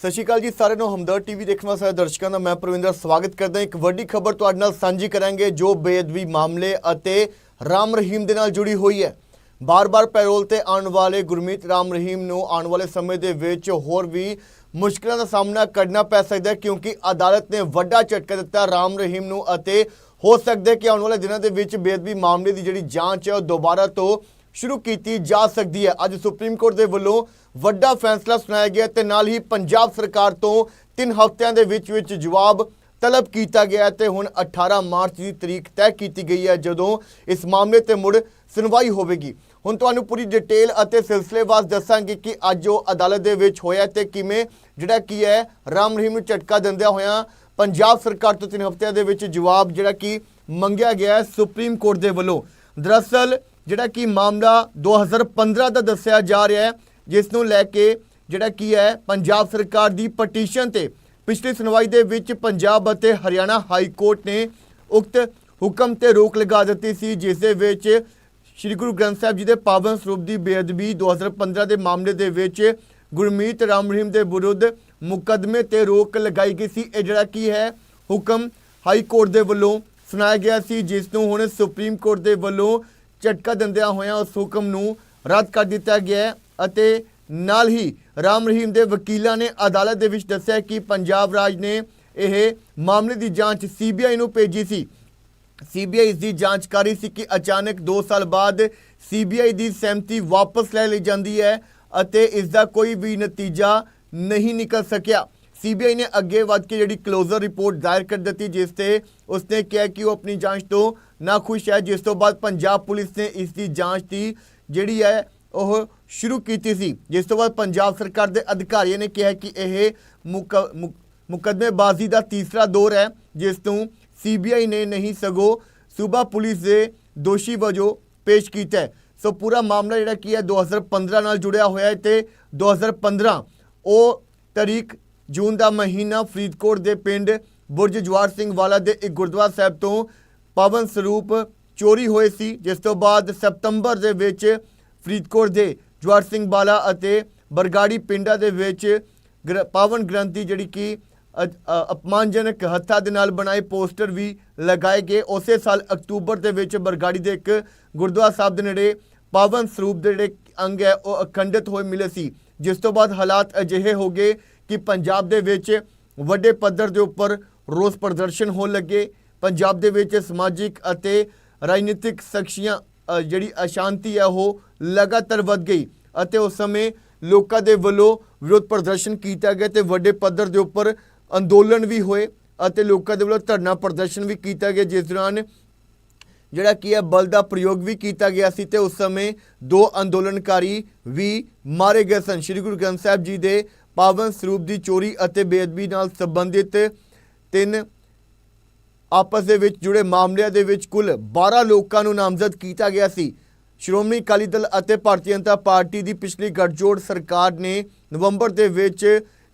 ਸਤਿ ਸ਼੍ਰੀ ਅਕਾਲ ਜੀ, ਸਾਰਿਆਂ ਨੂੰ ਹਮਦਰ ਟੀਵੀ ਦੇਖਣ ਵਾਲੇ ਸਾਰੇ ਦਰਸ਼ਕਾਂ ਦਾ ਮੈਂ ਪ੍ਰਵਿੰਦਰ ਸਵਾਗਤ ਕਰਦਾ ਇੱਕ ਵੱਡੀ ਖਬਰ ਤੁਹਾਡੇ ਨਾਲ ਸਾਂਝੀ ਕਰਾਂਗੇ, ਜੋ ਬੇਅਦਬੀ ਮਾਮਲੇ ਅਤੇ ਰਾਮ ਰਹੀਮ ਦੇ ਨਾਲ ਜੁੜੀ ਹੋਈ ਹੈ। ਬਾਰ-ਬਾਰ ਪੈਰੋਲ ਤੇ ਆਉਣ ਵਾਲੇ ਗੁਰਮੀਤ ਰਾਮ ਰਹੀਮ ਨੂੰ ਆਉਣ ਵਾਲੇ ਸਮੇਂ ਦੇ ਵਿੱਚ ਹੋਰ ਵੀ ਮੁਸ਼ਕਲਾਂ ਦਾ ਸਾਹਮਣਾ ਕਰਨਾ ਪੈ ਸਕਦਾ ਹੈ, ਕਿਉਂਕਿ ਅਦਾਲਤ ਨੇ ਵੱਡਾ ਝਟਕਾ ਦਿੱਤਾ ਰਾਮ ਰਹੀਮ ਨੂੰ ਅਤੇ ਹੋ ਸਕਦਾ ਹੈ ਕਿ ਆਉਣ ਵਾਲੇ ਦਿਨਾਂ ਦੇ ਵਿੱਚ ਬੇਅਦਬੀ ਮਾਮਲੇ ਦੀ ਜਿਹੜੀ ਜਾਂਚ ਹੈ, ਉਹ ਦੁਬਾਰਾ ਤੋਂ ਸ਼ੁਰੂ ਕੀਤੀ ਜਾ ਸਕਦੀ ਹੈ। ਅੱਜ ਸੁਪਰੀਮ ਕੋਰਟ ਦੇ ਵੱਲੋਂ ਵੱਡਾ ਫੈਸਲਾ ਸੁਣਾਇਆ ਗਿਆ ਤੇ ਨਾਲ ਹੀ ਪੰਜਾਬ ਸਰਕਾਰ ਤੋਂ 3 ਹਫ਼ਤਿਆਂ ਦੇ ਵਿੱਚ ਵਿੱਚ ਜਵਾਬ ਤਲਬ ਕੀਤਾ ਗਿਆ ਹੈ ਤੇ ਹੁਣ 18 ਮਾਰਚ ਦੀ ਤਰੀਕ ਤੈਅ ਕੀਤੀ ਗਈ ਹੈ ਜਦੋਂ ਇਸ ਮਾਮਲੇ ਤੇ ਮੁੜ ਸੁਣਵਾਈ ਹੋਵੇਗੀ। ਹੁਣ ਤੁਹਾਨੂੰ ਪੂਰੀ ਡਿਟੇਲ ਅਤੇ ਸਿਲਸਿਲੇਵਾਰ ਦੱਸਾਂਗੇ ਕਿ ਅੱਜ ਉਹ ਅਦਾਲਤ ਦੇ ਵਿੱਚ ਹੋਇਆ ਤੇ ਕਿਵੇਂ, ਜਿਹੜਾ ਕੀ ਹੈ, ਰਾਮ ਰਹੀਮ ਨੂੰ ਝਟਕਾ ਦਿੰਦਿਆਂ ਹੋਇਆਂ ਪੰਜਾਬ ਸਰਕਾਰ ਤੋਂ 3 ਹਫ਼ਤਿਆਂ ਦੇ ਵਿੱਚ ਜਵਾਬ ਜਿਹੜਾ ਕਿ ਮੰਗਿਆ ਗਿਆ ਹੈ ਸੁਪਰੀਮ ਕੋਰਟ ਦੇ ਵੱਲੋਂ। ਦਰਅਸਲ ਜਿਹੜਾ ਕਿ ਮਾਮਲਾ 2015 ਦਾ ਦੱਸਿਆ ਜਾ ਰਿਹਾ ਹੈ, ਜਿਸ ਨੂੰ ਲੈ ਕੇ ਜਿਹੜਾ ਕੀ ਹੈ, ਪੰਜਾਬ ਸਰਕਾਰ ਦੀ ਪਟੀਸ਼ਨ ਤੇ ਪਿਛਲੀ ਸੁਣਵਾਈ ਦੇ ਵਿੱਚ ਪੰਜਾਬ ਅਤੇ ਹਰਿਆਣਾ ਹਾਈ ਕੋਰਟ ਨੇ ਉਕਤ ਹੁਕਮ ਤੇ ਰੋਕ ਲਗਾ ਦਿੱਤੀ ਸੀ, ਜਿਸ ਦੇ ਵਿੱਚ ਸ੍ਰੀ ਗੁਰੂ ਗ੍ਰੰਥ ਸਾਹਿਬ ਜੀ ਦੇ ਪਾਵਨ ਸਰੂਪ ਦੀ ਬੇਅਦਬੀ 2015 ਦੇ ਮਾਮਲੇ ਦੇ ਵਿੱਚ ਗੁਰਮੀਤ ਰਾਮ ਰਹੀਮ ਦੇ ਵਿਰੁੱਧ ਮੁਕੱਦਮੇ ਤੇ ਰੋਕ ਲਗਾਈ ਗਈ ਸੀ। ਇਹ ਜਿਹੜਾ ਕੀ ਹੈ, ਹੁਕਮ ਹਾਈ ਕੋਰਟ ਦੇ ਵੱਲੋਂ ਸੁਣਾਇਆ ਗਿਆ ਸੀ, ਜਿਸ ਨੂੰ ਹੁਣ ਸੁਪਰੀਮ ਕੋਰਟ ਦੇ ਵੱਲੋਂ ਝਟਕਾ ਦਿੰਦਿਆਂ ਹੋਇਆਂ ਉਸ ਹੁਕਮ ਨੂੰ ਰੱਦ ਕਰ ਦਿੱਤਾ ਗਿਆ ਹੈ ਅਤੇ ਨਾਲ ਹੀ ਰਾਮ ਰਹੀਮ ਦੇ ਵਕੀਲਾਂ ਨੇ ਅਦਾਲਤ ਦੇ ਵਿੱਚ ਦੱਸਿਆ ਕਿ ਪੰਜਾਬ ਰਾਜ ਨੇ ਇਹ ਮਾਮਲੇ ਦੀ ਜਾਂਚ ਸੀਬੀਆਈ ਨੂੰ ਭੇਜੀ ਸੀ। ਸੀਬੀਆਈ ਇਸ ਦੀ ਜਾਂਚ ਕਰ ਰਹੀ ਸੀ ਕਿ ਅਚਾਨਕ 2 ਸਾਲ ਬਾਅਦ ਸੀਬੀਆਈ ਦੀ ਸਹਿਮਤੀ ਵਾਪਸ ਲੈ ਲਈ ਜਾਂਦੀ ਹੈ ਅਤੇ ਇਸ ਦਾ ਕੋਈ ਵੀ ਨਤੀਜਾ ਨਹੀਂ ਨਿਕਲ ਸਕਿਆ। ਸੀਬੀਆਈ ਨੇ ਅੱਗੇ ਵੱਧ ਕੇ ਜਿਹੜੀ ਕਲੋਜ਼ਰ ਰਿਪੋਰਟ ਦਾਇਰ ਕਰ ਦਿੱਤੀ, ਜਿਸ ਤੇ ਉਸਨੇ ਕਿਹਾ ਕਿ ਉਹ ਆਪਣੀ ਜਾਂਚ ਤੋਂ ਨਾ ਖੁਸ਼ ਹੈ। ਜਿਸ ਤੋਂ ਬਾਅਦ ਪੰਜਾਬ ਪੁਲਿਸ ਨੇ ਇਸ ਦੀ ਜਾਂਚ ਦੀ ਜਿਹੜੀ ਹੈ, ਉਹ ਸ਼ੁਰੂ ਕੀਤੀ ਸੀ। ਜਿਸ ਤੋਂ ਬਾਅਦ ਪੰਜਾਬ ਸਰਕਾਰ ਦੇ ਅਧਿਕਾਰੀਆਂ ਨੇ ਕਿਹਾ ਕਿ ਇਹ ਮੁਕ- ਮੁਕੱਦਮੇਬਾਜ਼ੀ ਦਾ ਤੀਸਰਾ ਦੌਰ ਹੈ, ਜਿਸ ਨੂੰ ਸੀਬੀਆਈ ਨੇ ਨਹੀਂ ਸਗੋਂ ਸੂਬਾ ਪੁਲਿਸ ਦੇ ਦੋਸ਼ੀ ਵਜੋਂ ਪੇਸ਼ ਕੀਤਾ ਸੋ ਪੂਰਾ ਮਾਮਲਾ ਜਿਹੜਾ ਕੀ ਹੈ 2015 ਨਾਲ ਜੁੜਿਆ ਹੋਇਆ ਹੈ ਤੇ 2015 ਉਹ ਤਰੀਕ ਜੂਨ ਦਾ ਮਹੀਨਾ ਫਰੀਦਕੋਟ ਦੇ ਪਿੰਡ ਬੁਰਜ ਜਵਾਰ ਸਿੰਘ ਵਾਲਾ ਦੇ ਇੱਕ ਗੁਰਦੁਆਰਾ ਸਾਹਿਬ ਤੋਂ ਪਾਵਨ ਸਰੂਪ ਚੋਰੀ ਹੋਏ ਸੀ, ਜਿਸ ਤੋਂ ਬਾਅਦ ਸਤੰਬਰ ਦੇ ਵਿੱਚ ਫਰੀਦਕੋਟ ਦੇ ਜਵਾਰ ਸਿੰਘ ਬਾਲਾ ਅਤੇ ਬਰਗਾੜੀ ਪਿੰਡਾਂ ਦੇ ਵਿੱਚ ਗ੍ਰ- ਪਾਵਨ ਗ੍ਰੰਥੀ ਜਿਹੜੀ ਕਿ ਅ- ਅਪਮਾਨਜਨਕ ਹੱਥਾਂ ਦੇ ਨਾਲ ਬਣਾਏ ਪੋਸਟਰ ਵੀ ਲਗਾਏ ਗਏ। ਉਸੇ ਸਾਲ ਅਕਤੂਬਰ ਦੇ ਵਿੱਚ ਬਰਗਾੜੀ ਦੇ ਇੱਕ ਗੁਰਦੁਆਰਾ ਸਾਹਿਬ ਦੇ ਨੇੜੇ ਪਾਵਨ ਸਰੂਪ ਦੇ ਜਿਹੜੇ ਅੰਗ ਹੈ, ਉਹ ਅਖੰਡਿਤ ਹੋਏ ਮਿਲੇ ਸੀ। ਜਿਸ ਤੋਂ ਬਾਅਦ ਹਾਲਾਤ ਅਜਿਹੇ ਹੋ ਗਏ ਕਿ ਪੰਜਾਬ ਦੇ ਵਿੱਚ ਵੱਡੇ ਪੱਧਰ ਦੇ ਉੱਪਰ ਰੋਸ ਪ੍ਰਦਰਸ਼ਨ ਹੋਣ ਲੱਗੇ। ਪੰਜਾਬ ਦੇ ਵਿੱਚ ਸਮਾਜਿਕ ਅਤੇ ਰਾਜਨੀਤਿਕ ਸ਼ਖਸੀਆਂ ਜਿਹੜੀ ਅਸ਼ਾਂਤੀ ਹੈ, ਉਹ ਲਗਾਤਾਰ ਵੱਧ ਗਈ ਅਤੇ ਉਸ ਸਮੇਂ ਲੋਕਾਂ ਦੇ ਵੱਲੋਂ ਵਿਰੋਧ ਪ੍ਰਦਰਸ਼ਨ ਕੀਤਾ ਗਿਆ ਤੇ ਵੱਡੇ ਪੱਧਰ ਦੇ ਉੱਪਰ ਅੰਦੋਲਨ ਵੀ ਹੋਏ ਅਤੇ ਲੋਕਾਂ ਦੇ ਵੱਲੋਂ ਧਰਨਾ ਪ੍ਰਦਰਸ਼ਨ ਵੀ ਕੀਤਾ ਗਿਆ, ਜਿਸ ਦੌਰਾਨ ਜਿਹੜਾ ਕੀ ਹੈ, ਬਲ ਦਾ ਪ੍ਰਯੋਗ ਵੀ ਕੀਤਾ ਗਿਆ ਸੀ ਤੇ ਉਸ ਸਮੇਂ ਦੋ ਅੰਦੋਲਨਕਾਰੀ ਵੀ ਮਾਰੇ ਗਏ ਸਨ। ਸ੍ਰੀ ਗੁਰੂ ਗ੍ਰੰਥ ਸਾਹਿਬ ਜੀ ਦੇ ਪਾਵਨ ਸਰੂਪ ਦੀ ਚੋਰੀ ਅਤੇ ਬੇਅਦਬੀ ਨਾਲ ਸੰਬੰਧਿਤ ਤਿੰਨ ਆਪਸ ਦੇ ਵਿੱਚ ਜੁੜੇ ਮਾਮਲਿਆਂ ਦੇ ਵਿੱਚ ਕੁੱਲ 12 ਲੋਕਾਂ ਨੂੰ ਨਾਮਜ਼ਦ ਕੀਤਾ ਗਿਆ ਸੀ। ਸ਼੍ਰੋਮਣੀ ਅਕਾਲੀ ਦਲ ਅਤੇ ਭਾਰਤੀ ਜਨਤਾ ਪਾਰਟੀ ਦੀ ਪਿਛਲੀ ਗੱਠਜੋੜ ਸਰਕਾਰ ਨੇ ਨਵੰਬਰ ਦੇ ਵਿੱਚ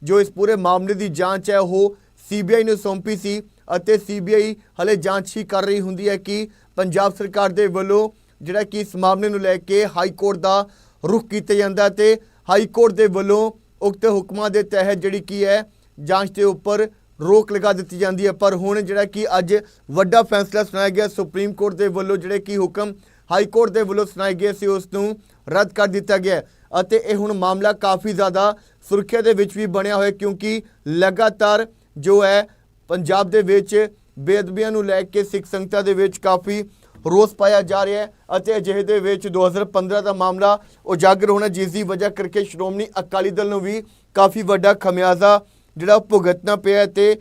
ਜੋ ਇਸ ਪੂਰੇ ਮਾਮਲੇ ਦੀ ਜਾਂਚ ਹੈ, ਉਹ ਸੀਬੀਆਈ ਨੂੰ ਸੌਂਪੀ ਸੀ ਅਤੇ ਸੀਬੀਆਈ ਹਲੇ ਜਾਂਚ ਹੀ ਕਰ ਰਹੀ ਹੁੰਦੀ ਹੈ ਕਿ ਪੰਜਾਬ ਸਰਕਾਰ ਦੇ ਵੱਲੋਂ ਜਿਹੜਾ ਕਿ ਇਸ ਮਾਮਲੇ ਨੂੰ ਲੈ ਕੇ ਹਾਈ ਕੋਰਟ ਦਾ ਰੁਖ ਕੀਤਾ ਜਾਂਦਾ ਤੇ ਹਾਈ ਕੋਰਟ ਦੇ ਵੱਲੋਂ ਉਕਤ ਹੁਕਮਾਂ ਦੇ ਤਹਿਤ ਜਿਹੜੀ ਕੀ ਹੈ, ਜਾਂਚ ਦੇ ਉੱਪਰ ਰੋਕ ਲਗਾ ਦਿੱਤੀ ਜਾਂਦੀ ਹੈ। ਪਰ ਹੁਣ ਜਿਹੜਾ ਕਿ ਅੱਜ ਵੱਡਾ ਫੈਸਲਾ ਸੁਣਾਇਆ ਗਿਆ, ਸੁਪਰੀਮ ਕੋਰਟ ਦੇ ਵੱਲੋਂ ਜਿਹੜੇ ਕਿ ਹੁਕਮ ਹਾਈ ਕੋਰਟ ਦੇ ਵੱਲੋਂ ਸੁਣਾਏ ਗਏ ਸੀ, ਉਸ ਨੂੰ ਰੱਦ ਕਰ ਦਿੱਤਾ ਗਿਆ ਅਤੇ ਇਹ ਹੁਣ ਮਾਮਲਾ ਕਾਫੀ ਜ਼ਿਆਦਾ ਸੁਰੱਖਿਆ ਦੇ ਵਿੱਚ ਵੀ ਬਣਿਆ ਹੋਇਆ ਕਿਉਂਕਿ ਲਗਾਤਾਰ ਜੋ ਹੈ, ਪੰਜਾਬ ਦੇ ਵਿੱਚ ਬੇਅਦਬੀਆਂ ਨੂੰ ਲੈ ਕੇ ਸਿੱਖ ਸੰਗਤਾਂ ਦੇ ਵਿੱਚ ਕਾਫੀ ਰੋਸ ਪਾਇਆ ਜਾ ਰਿਹਾ ਹੈ ਅਤੇ ਅਜਿਹੇ ਦੇ ਵਿੱਚ 2015 ਦਾ ਮਾਮਲਾ ਉਜਾਗਰ ਹੋਣਾ ਜਿਸ ਦੀ ਵਜ੍ਹਾ ਕਰਕੇ ਸ਼੍ਰੋਮਣੀ ਅਕਾਲੀ ਦਲ ਨੂੰ ਵੀ ਕਾਫੀ ਵੱਡਾ ਖਮਿਆਜ਼ਾ ਜਿਹੜਾ ਭੁਗਤਣਾ ਪਿਆ ਤੇ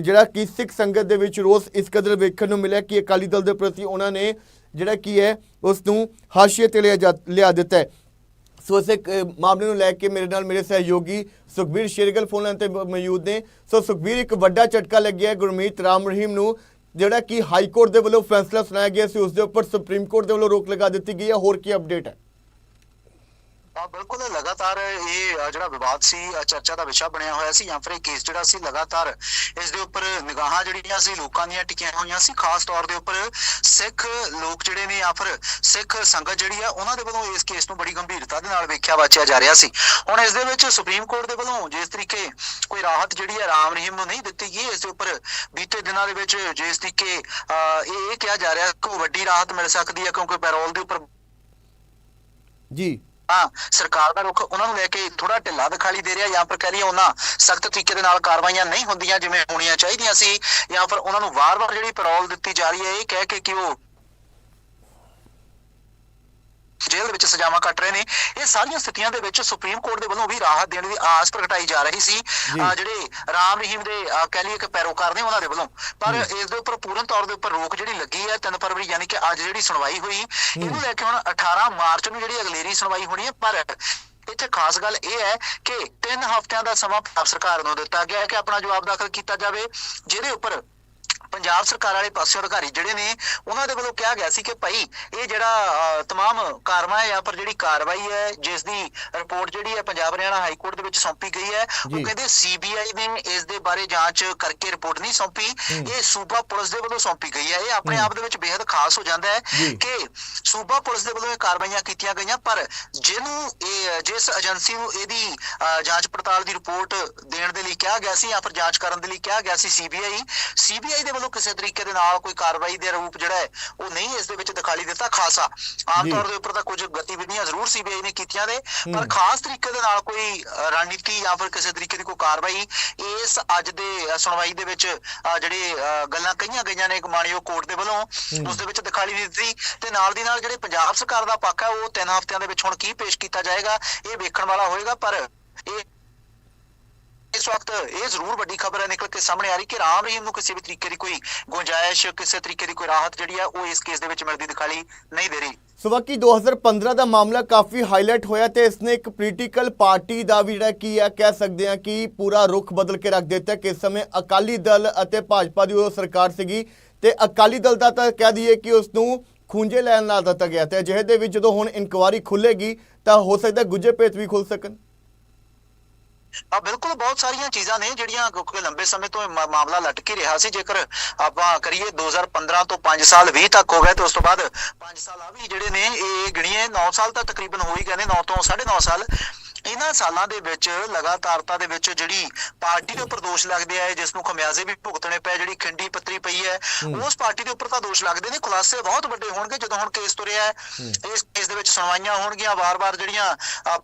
ਜਿਹੜਾ ਕਿ ਸਿੱਖ ਸੰਗਤ ਦੇ ਵਿੱਚ ਰੋਸ ਇਸ ਕਦਰ ਵੇਖਣ ਨੂੰ ਮਿਲਿਆ ਕਿ ਅਕਾਲੀ ਦਲ ਦੇ ਪ੍ਰਤੀ ਉਹਨਾਂ ਨੇ ਜਿਹੜਾ ਕੀ ਹੈ ਉਸ ਨੂੰ ਹਾਸ਼ੀਏ ਤੇ ਲਿਆ ਜਾ- ਲਿਆ ਦਿੱਤਾ ਹੈ। ਸੋ ਇਸੇ ਮਾਮਲੇ ਨੂੰ ਲੈ ਕੇ ਮੇਰੇ ਨਾਲ ਮੇਰੇ ਸਹਿਯੋਗੀ ਸੁਖਬੀਰ ਸ਼ੇਰਗਲ ਫੋਨ ਲਾਈਨ ਤੇ ਮੌਜੂਦ ਨੇ। ਸੋ ਸੁਖਬੀਰ, ਇੱਕ ਵੱਡਾ ਝਟਕਾ ਲੱਗਿਆ ਗੁਰਮੀਤ ਰਾਮ ਰਹੀਮ ਨੂੰ, ਜਿਹੜਾ ਕਿ ਹਾਈ ਕੋਰਟ ਦੇ ਵੱਲੋਂ ਫੈਸਲਾ ਸੁਣਾਇਆ ਗਿਆ ਸੀ, ਉਸ ਦੇ ਉੱਪਰ ਸੁਪਰੀਮ ਕੋਰਟ ਦੇ ਵੱਲੋਂ ਰੋਕ ਲਗਾ ਦਿੱਤੀ ਗਈ ਹੈ। ਹੋਰ ਕੀ ਅਪਡੇਟ ਹੈ? ਬਿਲਕੁਲ ਲਗਾਤਾਰ ਇਹ ਜਿਹੜਾ ਵਿਵਾਦ ਸੀ ਚਰਚਾ ਦਾ ਵਿਸ਼ਾ ਬਣਿਆ ਹੋਇਆ ਸੀ, ਜਾਂ ਫਿਰ ਇਹ ਕੇਸ ਜਿਹੜਾ ਸੀ ਲਗਾਤਾਰ ਇਸ ਦੇ ਉੱਪਰ ਨਿਗਾਹਾਂ ਜਿਹੜੀਆਂ ਸੀ, ਲੋਕਾਂ ਦੀਆਂ ਟਿਕੀਆਂ ਹੋਈਆਂ ਸੀ, ਖਾਸ ਤੌਰ ਦੇ ਉੱਪਰ ਸਿੱਖ ਲੋਕ ਜਿਹੜੇ ਨੇ ਜਾਂ ਫਿਰ ਸਿੱਖ ਸੰਗਤ ਜਿਹੜੀ ਆ, ਉਹਨਾਂ ਦੇ ਵੱਲੋਂ ਇਸ ਕੇਸ ਨੂੰ ਬੜੀ ਗੰਭੀਰਤਾ ਦੇ ਨਾਲ ਵੇਖਿਆ, ਵਾਚਿਆ ਜਾ ਰਿਹਾ ਸੀ। ਹੁਣ ਇਸ ਦੇ ਵਿੱਚ ਸੁਪਰੀਮ ਕੋਰਟ ਦੇ ਵੱਲੋਂ ਜਿਸ ਤਰੀਕੇ ਕੋਈ ਰਾਹਤ ਜਿਹੜੀ ਹੈ ਰਾਮ ਰਹੀਮ ਨੂੰ ਨਹੀਂ ਦਿੱਤੀ ਗਈ, ਇਸ ਦੇ ਉੱਪਰ ਬੀਤੇ ਦਿਨਾਂ ਦੇ ਵਿੱਚ ਜਿਸ ਤਰੀਕੇ ਇਹ ਇਹ ਕਿਹਾ ਜਾ ਰਿਹਾ ਕਿ ਵੱਡੀ ਰਾਹਤ ਮਿਲ ਸਕਦੀ ਹੈ ਕਿਉਂਕਿ ਪੈਰੋਲ ਦੇ ਉੱਪਰ ਜੀ। ਹਾਂ ਸਰਕਾਰ ਦਾ ਰੁਖ ਉਹਨਾਂ ਨੂੰ ਲੈ ਕੇ ਥੋੜਾ ਢਿੱਲਾ ਦਿਖਾਈ ਦੇ ਰਿਹਾ ਜਾਂ ਫਿਰ ਕਹਿ ਲਈਏ ਉਹਨਾਂ ਸਖਤ ਤਰੀਕੇ ਦੇ ਨਾਲ ਕਾਰਵਾਈਆਂ ਨਹੀਂ ਹੁੰਦੀਆਂ ਜਿਵੇਂ ਹੋਣੀਆਂ ਚਾਹੀਦੀਆਂ ਸੀ ਜਾਂ ਫਿਰ ਉਹਨਾਂ ਨੂੰ ਵਾਰ-ਵਾਰ ਜਿਹੜੀ ਪੈਰੋਲ ਦਿੱਤੀ ਜਾ ਰਹੀ ਹੈ, ਇਹ ਕਹਿ ਕੇ ਕਿ ਉਹ ਜੇਲ੍ਹ ਦੇ ਵਿੱਚ ਸਜ਼ਾਵਾਂ ਕੱਟ ਰਹੇ ਨੇ। ਇਹ ਸਾਰੀਆਂ ਸਥਿਤੀਆਂ ਦੇ ਵਿੱਚ ਸੁਪਰੀਮ ਕੋਰਟ ਦੇ ਵੱਲੋਂ ਵੀ ਰਾਹਤ ਦੇਣ ਦੀ ਆਸ ਪ੍ਰਗਟਾਈ ਜਾ ਰਹੀ ਸੀ। ਜਿਹੜੇ ਰਾਮ ਰਹੀਮ ਦੇ ਕਹਿ ਲਈਏ ਕਿ ਪੈਰੋਕਾਰ ਨੇ ਉਹਨਾਂ ਦੇ ਵੱਲੋਂ। ਪਰ ਇਸ ਦੇ ਉੱਪਰ ਪੂਰਨ ਤੌਰ ਦੇ ਉੱਪਰ ਰੋਕ ਜਿਹੜੀ ਲੱਗੀ ਹੈ 3 ਫਰਵਰੀ ਯਾਨੀ ਕਿ ਅੱਜ ਜਿਹੜੀ ਸੁਣਵਾਈ ਹੋਈ ਇਹਨੂੰ ਲੈ ਕੇ ਹੁਣ 18 ਮਾਰਚ ਨੂੰ ਜਿਹੜੀ ਅਗਲੇਰੀ ਸੁਣਵਾਈ ਹੋਣੀ ਹੈ। ਪਰ ਇੱਥੇ ਖਾਸ ਗੱਲ ਇਹ ਹੈ ਕਿ 3 ਹਫ਼ਤਿਆਂ ਦਾ ਸਮਾਂ ਪੰਜਾਬ ਸਰਕਾਰ ਨੂੰ ਦਿੱਤਾ ਗਿਆ ਹੈ ਕਿ ਆਪਣਾ ਜਵਾਬ ਦਾਖਲ ਕੀਤਾ ਜਾਵੇ ਜਿਹਦੇ ਉੱਪਰ ਪੰਜਾਬ ਸਰਕਾਰ ਵਾਲੇ ਪਾਸੇ ਅਧਿਕਾਰੀ ਜਿਹੜੇ ਨੇ ਉਹਨਾਂ ਦੇ ਵੱਲੋਂ ਕਿਹਾ ਗਿਆ ਸੀ ਕਿ ਭਾਈ ਇਹ ਜਿਹੜਾ ਤਮਾਮ ਕਾਰਵਾਈ ਆ ਪਰ ਜਿਹੜੀ ਕਾਰਵਾਈ ਹੈ ਜਿਸ ਦੀ ਰਿਪੋਰਟ ਜਿਹੜੀ ਹੈ ਪੰਜਾਬ ਹਰਿਆਣਾ ਹਾਈ ਕੋਰਟ ਦੇ ਵਿੱਚ ਸੌਂਪੀ ਗਈ ਹੈ ਜੀ। ਉਹ ਕਹਿੰਦੇ ਸੀਬੀਆਈ ਨੇ ਇਸ ਦੇ ਬਾਰੇ ਜਾਂਚ ਕਰਕੇ ਰਿਪੋਰਟ ਨਹੀਂ ਸੌਂਪੀ ਇਹ ਸੂਬਾ ਪੁਲਿਸ ਦੇ ਵੱਲੋਂ ਸੌਂਪੀ ਗਈ ਹੈ ਇਹ ਆਪਣੇ ਆਪ ਦੇ ਵਿੱਚ ਬੇहद ਖਾਸ ਹੋ ਜਾਂਦਾ ਹੈ ਜੀ। ਕਿ ਸੂਬਾ ਪੁਲਿਸ ਦੇ ਵੱਲੋਂ ਇਹ ਕਾਰਵਾਈਆਂ ਕੀਤੀਆਂ ਗਈਆਂ ਪਰ ਜਿਹਨੂੰ ਇਹ ਜਿਸ ਏਜੰਸੀ ਨੂੰ ਇਹਦੀ ਜਾਂਚ ਪੜਤਾਲ ਦੀ ਰਿਪੋਰਟ ਦੇਣ ਦੇ ਲਈ ਕਿਹਾ ਗਿਆ ਸੀ ਜਾਂ ਫਿਰ ਜਾਂਚ ਕਰਨ ਦੇ ਲਈ ਕਿਹਾ ਗਿਆ ਸੀ ਸੀਬੀਆਈ ਸੀਬੀਆਈ ਦੇ ਵੱਲੋਂ ਕਿਸੇ ਤਰੀਕੇ ਦੇ ਨਾਲ ਕੋਈ ਕਾਰਵਾਈ ਦੇ ਰੂਪ ਜਿਹੜਾ ਹੈ ਉਹ ਨਹੀਂ ਇਸ ਦੇ ਵਿੱਚ ਦਿਖਾਈ ਦਿੱਤਾ ਖਾਸਾ ਆਮ। ਤੌਰ ਦੇ ਉੱਪਰ ਤਾਂ ਕੁਝ ਗਤੀਵਿਧੀਆਂ ਜ਼ਰੂਰ ਸੀਬੀਆਈ ਨੇ ਕੀਤੀਆਂ ਨੇ ਪਰ। ਖਾਸ ਤਰੀਕੇ ਦੇ ਨਾਲ ਕੋਈ ਰਣਨੀਤੀ ਜਾਂ ਫਿਰ ਕਿਸੇ ਤਰੀਕੇ ਦੀ ਕੋਈ ਕਾਰਵਾਈ ਇਸ ਅੱਜ ਦੇ ਸੁਣਵਾਈ ਦੇ ਵਿੱਚ ਜਿਹੜੇ ਗੱਲਾਂ ਕਹੀਆਂ ਗਈਆਂ ਨੇ ਇੱਕ ਮਾਣਯੋਗ ਕੋਰਟ ਦੇ ਵੱਲੋਂ ਉਸ ਦੇ ਵਿੱਚ ਦਿਖਾਈ ਦਿੱਤੀ ਤੇ ਨਾਲ ਦੀ ਨਾਲ ਜਿਹੜੇ ਪੰਜਾਬ ਸਰਕਾਰ ਦਾ ਪੱਖ ਹੈ ਉਹ ਤਿੰਨ ਹਫ਼ਤਿਆਂ ਦੇ ਵਿੱਚ ਹੁਣ ਕੀ ਪੇਸ਼ ਕੀਤਾ ਜਾਏਗਾ ਇਹ ਵੇਖਣ ਵਾਲਾ ਹੋਏਗਾ ਪਰ ਇਹ ਇਸ ਵਕਤ ਇਹ ਜ਼ਰੂਰ ਵੱਡੀ ਖਬਰ ਹੈ ਨਿਕਲ ਕੇ ਸਾਹਮਣੇ ਆ ਰਹੀ ਕਿ ਰਾਮ ਰਹੀਮ ਨੂੰ ਕਿਸੇ ਵੀ ਤਰੀਕੇ ਦੀ ਕੋਈ ਗੁੰਜਾਇਸ਼, ਕਿਸੇ ਤਰੀਕੇ ਦੀ ਕੋਈ ਰਾਹਤ ਜਿਹੜੀ ਹੈ ਉਹ ਇਸ ਕੇਸ ਦੇ ਵਿੱਚ ਮਿਲਦੀ ਦਿਖਾਈ ਨਹੀਂ ਦੇ ਰਹੀ। ਸੋ ਬਾਕੀ 2015 ਦਾ ਮਾਮਲਾ ਕਾਫੀ ਹਾਈਲਾਈਟ ਹੋਇਆ ਤੇ ਇਸਨੇ ਇੱਕ ਪੋਲੀਟੀਕਲ ਪਾਰਟੀ ਦਾ ਵੀ ਜਿਹੜਾ ਕੀ ਹੈ, ਕਹਿ ਸਕਦੇ ਹਾਂ ਕਿ ਪੂਰਾ ਰੁਖ ਬਦਲ ਕੇ ਰੱਖ ਦਿੱਤਾ ਕਿ ਇਸ ਸਮੇਂ ਅਕਾਲੀ ਦਲ ਅਤੇ ਭਾਜਪਾ ਦੀ ਉਹ ਸਰਕਾਰ ਸੀਗੀ ਤੇ ਅਕਾਲੀ ਦਲ ਦਾ ਤਾਂ ਕਹਿ ਦਈਏ ਕਿ ਉਸ ਨੂੰ ਖੂੰਜੇ ਲੈਣ ਲਾ ਦਿੱਤਾ ਗਿਆ ਤੇ ਅਜਿਹੇ ਦੇ ਵਿੱਚ ਜਦੋਂ ਹੁਣ ਇਨਕੁਆਰੀ ਖੁੱਲੇਗੀ ਤਾਂ ਹੋ ਸਕਦਾ ਗੁੱਜੇ ਭੇਤ ਵੀ ਖੁੱਲ ਸਕਣ। ਆ ਬਿਲਕੁਲ ਬਹੁਤ ਸਾਰੀਆਂ ਚੀਜ਼ਾਂ ਨੇ ਜਿਹੜੀਆਂ ਕਿਉਂਕਿ ਲੰਬੇ ਸਮੇਂ ਤੋਂ ਮਾਮਲਾ ਲਟਕੀ ਰਿਹਾ ਸੀ। ਜੇਕਰ ਆਪਾਂ ਕਰੀਏ 2015 ਤੋਂ 5 ਸਾਲ 20 ਤੱਕ ਹੋ ਗਏ ਤੇ ਉਸ ਤੋਂ ਬਾਅਦ 5 ਸਾਲ ਆ ਵੀ ਜਿਹੜੇ ਨੇ, ਇਹ ਗਿਣੀਏ 9 ਸਾਲ ਤਾਂ ਤਕਰੀਬਨ ਹੋ ਹੀ ਗਏ ਨੇ 9 ਤੋਂ 9.5 ਸਾਲ। ਇਹਨਾਂ ਸਾਲਾਂ ਦੇ ਵਿੱਚ ਲਗਾਤਾਰਤਾ ਦੇ ਵਿੱਚ ਜਿਹੜੀ ਪਾਰਟੀ ਦੇ ਉੱਪਰ ਦੋਸ਼ ਲੱਗਦੇ ਆ ਜਿਸ ਨੂੰ ਖਮਿਆਜ਼ੇ ਵੀ ਭੁਗਤਣੇ ਪਏ ਜਿਹੜੀ ਖੰਡੀ ਪੱਤਰੀ ਪਈ ਹੈ ਉਸ ਪਾਰਟੀ ਦੇ ਉੱਪਰ ਤਾਂ ਦੋਸ਼ ਲੱਗਦੇ ਨੇ ਖੁਲਾਸੇ ਬਹੁਤ ਵੱਡੇ ਹੋਣਗੇ ਜਦੋਂ ਹੁਣ ਕੇਸ ਤੁਰਿਆ ਹੈ। ਇਸ ਕੇਸ ਦੇ ਵਿੱਚ ਸੁਣਵਾਈਆਂ ਹੋਣਗੀਆਂ ਵਾਰ-ਵਾਰ ਜਿਹੜੀਆਂ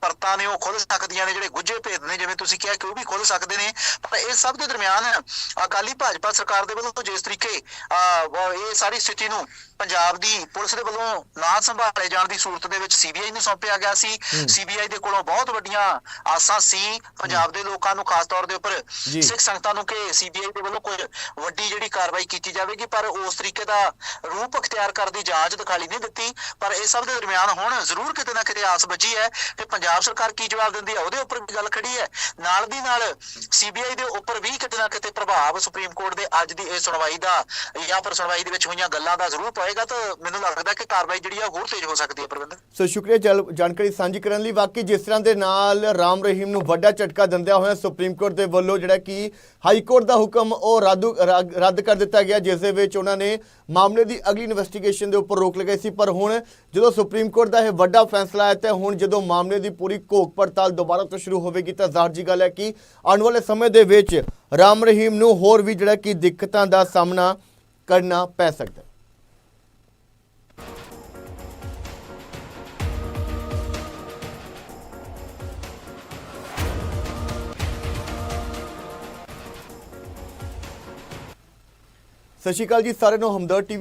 ਪਰਤਾਂ ਨੇ ਉਹ ਖੁੱਲ ਸਕਦੀਆਂ ਨੇ ਜਿਹੜੇ ਗੁੱਝੇ ਭੇਦ ਨੇ ਜਿਵੇਂ ਤੁਸੀਂ ਕਿਹਾ ਕਿ ਉਹ ਵੀ ਖੁੱਲ ਸਕਦੇ ਨੇ। ਪਰ ਇਸ ਸਭ ਦੇ ਦਰਮਿਆਨ ਅਕਾਲੀ ਭਾਜਪਾ ਸਰਕਾਰ ਦੇ ਵੱਲੋਂ ਜਿਸ ਤਰੀਕੇ ਇਹ ਸਾਰੀ ਸਥਿਤੀ ਨੂੰ ਪੰਜਾਬ ਦੀ ਪੁਲਿਸ ਦੇ ਵੱਲੋਂ ਨਾ ਸੰਭਾਲੇ ਜਾਣ ਦੀ ਸੂਰਤ ਦੇ ਵਿੱਚ ਸੀਬੀਆਈ ਨੂੰ ਸੌਂਪਿਆ ਗਿਆ ਸੀ। ਸੀਬੀਆਈ ਦੇ ਕੋਲੋਂ ਬਹੁਤ ਵੱਡੀਆਂ ਆਸਾਂ ਸੀ ਪੰਜਾਬ ਦੇ ਲੋਕਾਂ ਨੂੰ ਖਾਸ ਤੌਰ ਦੇ ਉੱਪਰ। ਸਿੱਖ ਸੰਗਤਾਂ ਨੂੰ ਕਿ ਸੀਬੀਆਈ ਦੇ ਵੱਲੋਂ ਕੋਈ ਵੱਡੀ ਜਿਹੜੀ ਕਾਰਵਾਈ ਕੀਤੀ ਜਾਵੇਗੀ ਪਰ ਉਸ ਤਰੀਕੇ ਦਾ ਰੂਪ ਅਖਤਿਆਰ ਕਰਦੀ ਜਾਂਚ ਦਿਖਾਈ ਨਹੀਂ ਦਿੱਤੀ। ਪਰ ਇਹ ਸਭ ਦੇ ਦਰਮਿਆਨ ਹੁਣ ਜ਼ਰੂਰ ਕਿਤੇ ਨਾ ਕਿਤੇ ਆਸ ਬੱਝੀ ਹੈ ਕਿ ਪੰਜਾਬ ਸਰਕਾਰ ਕੀ ਜਵਾਬ ਦਿੰਦੀ ਹੈ ਉਹਦੇ ਉੱਪਰ ਵੀ ਗੱਲ ਖੜੀ ਹੈ। ਨਾਲ ਦੀ ਨਾਲ ਸੀਬੀਆਈ ਦੇ ਉੱਪਰ ਵੀ ਕਿਤੇ ਨਾ ਕਿਤੇ ਪ੍ਰਭਾਵ ਸੁਪਰੀਮ ਕੋਰਟ ਦੇ ਅੱਜ ਦੀ ਇਹ ਸੁਣਵਾਈ ਦਾ ਜਾਂ ਫਿਰ ਸੁਣਵਾਈ ਦੇ ਵਿੱਚ ਹੋਈਆਂ ਗੱਲਾਂ ਦਾ ਜ਼ਰੂਰ ਪਏਗਾ ਤਾਂ ਮੈਨੂੰ ਲੱਗਦਾ ਕਿ ਕਾਰਵਾਈ ਜਿਹੜੀ ਆ ਹੋਰ ਤੇਜ਼ ਹੋ ਸਕਦੀ ਹੈ ਪ੍ਰਬੰਧਕ। ਸੋ ਸ਼ੁਕਰੀਆ ਜਾਣਕਾਰੀ ਸਾਂਝੀ ਕਰਨ ਲਈ। ਬਾਕੀ ਜਿਸ ਤਰ੍ਹਾਂ ਦੇ ਨਾਲ ਨਾਲ ਰਾਮ ਰਹੀਮ ਨੂੰ ਵੱਡਾ ਝਟਕਾ ਦਿੰਦਿਆਂ ਹੋਇਆ ਸੁਪਰੀਮ ਕੋਰਟ ਦੇ ਵੱਲੋਂ ਜਿਹੜਾ ਕਿ ਹਾਈ ਕੋਰਟ ਦਾ ਹੁਕਮ ਉਹ ਰੱਦ ਰੱਦ- ਕਰ ਦਿੱਤਾ ਗਿਆ, ਜਿਸ ਦੇ ਵਿੱਚ ਉਹਨਾਂ ਨੇ ਮਾਮਲੇ ਦੀ ਅਗਲੀ ਇਨਵੈਸਟੀਗੇਸ਼ਨ ਦੇ ਉੱਪਰ ਰੋਕ ਲਗਾਈ ਸੀ। ਪਰ ਹੁਣ ਜਦੋਂ ਸੁਪਰੀਮ ਕੋਰਟ ਦਾ ਇਹ ਵੱਡਾ ਫੈਸਲਾ ਹੈ ਤੇ ਹੁਣ ਜਦੋਂ ਮਾਮਲੇ ਦੀ ਪੂਰੀ ਘੋਖ ਪੜਤਾਲ ਦੁਬਾਰਾ ਤੋਂ ਸ਼ੁਰੂ ਹੋਵੇਗੀ, ਤਾਂ ਜ਼ਾਹਰ ਜੀ ਗੱਲ ਹੈ ਕਿ ਆਉਣ ਵਾਲੇ ਸਮੇਂ ਦੇ ਵਿੱਚ ਰਾਮ ਰਹੀਮ ਨੂੰ ਹੋਰ ਵੀ ਜਿਹੜਾ ਕਿ ਦਿੱਕਤਾਂ ਦਾ ਸਾਹਮਣਾ ਕਰਨਾ ਪੈ ਸਕਦਾ ਸਤਿ ਸ਼੍ਰੀ ਅਕਾਲ ਜੀ ਸਾਰਿਆਂ ਨੂੰ ਹਮਦਰ ਟੀਵੀ